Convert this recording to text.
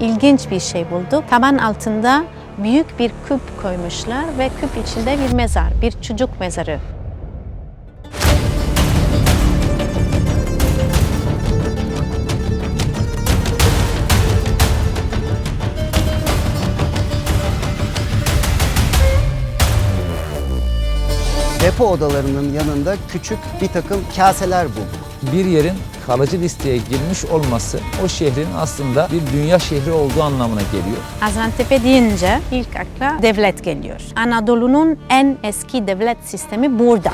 ilginç bir şey bulduk. Taban altında büyük bir küp koymuşlar ve küp içinde bir mezar, bir çocuk mezarı. Depo odalarının yanında küçük bir takım kaseler bulduk. bir yerin kalıcı listeye girmiş olması o şehrin aslında bir dünya şehri olduğu anlamına geliyor. Azantepe deyince ilk akla devlet geliyor. Anadolu'nun en eski devlet sistemi burada.